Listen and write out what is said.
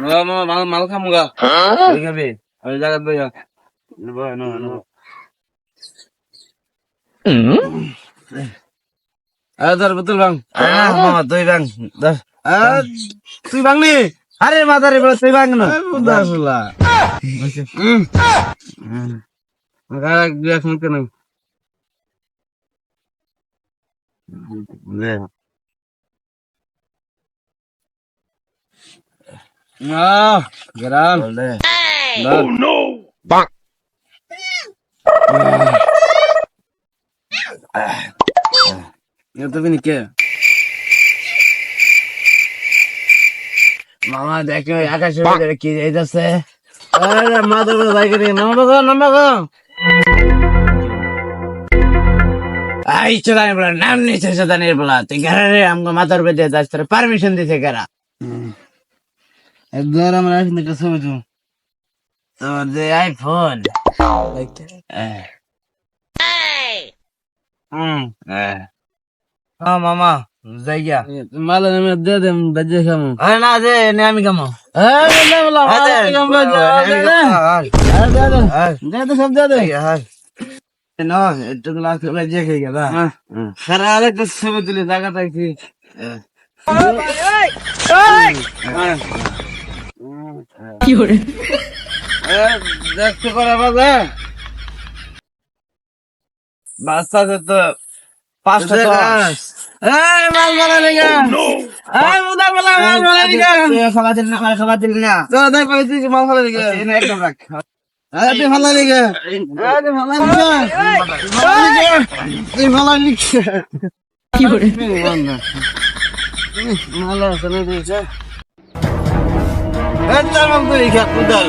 মাল মাল খামুগা তুই খাবি ওই জায়গা বইয়া ধর বোতল বাং মামা তুই বাং ধর তুই বাংলি আরে মাথারে বড় তুই বাং না বুঝলা এক Ah, geran. Boleh. Oh no. Bang. Itu ini ke? মামা দেখো আকাশের ভিতরে কি যাইতেছে আরে যাই করি নাম্বার গো নাম্বার গো আই চলাই বলা নাম নিছে সদানের বলা তুই ঘরে রে আমগো মাথার উপরে যাস তোর পারমিশন দিছে কারা একবার আমরা আসলে একটা ছবি তো তোর যে আইফোন হুম হ্যাঁ মামা যাইয়া মালা নামে দে দে বাজে খামু আরে না দে নে আমি খামু আরে না বলা আরে খামু দে দে দে দে সব দে দে না একটু গ্লাস বাজে খাই গেলা খারা আরেকটা ছবি তুলে জায়গা থাকছি কি hore দেখতে পারা বাজে? বাচ্চাদের তো পাঁচটা গাছ। এই মাল মারা লেগে। এই মুদা মালা মাল মারা লেগে। খাবার দিল না আমার খাবার দিল না। তো দেখ পাই তুই মাল মারা লেগে। এনে একদম রাখ। এই তুই ভালো লেগে। এই ভালো লেগে। তুই ভালো লেগে। কি hore ভালো আছে না এই তার মাল তুই খা কুদাল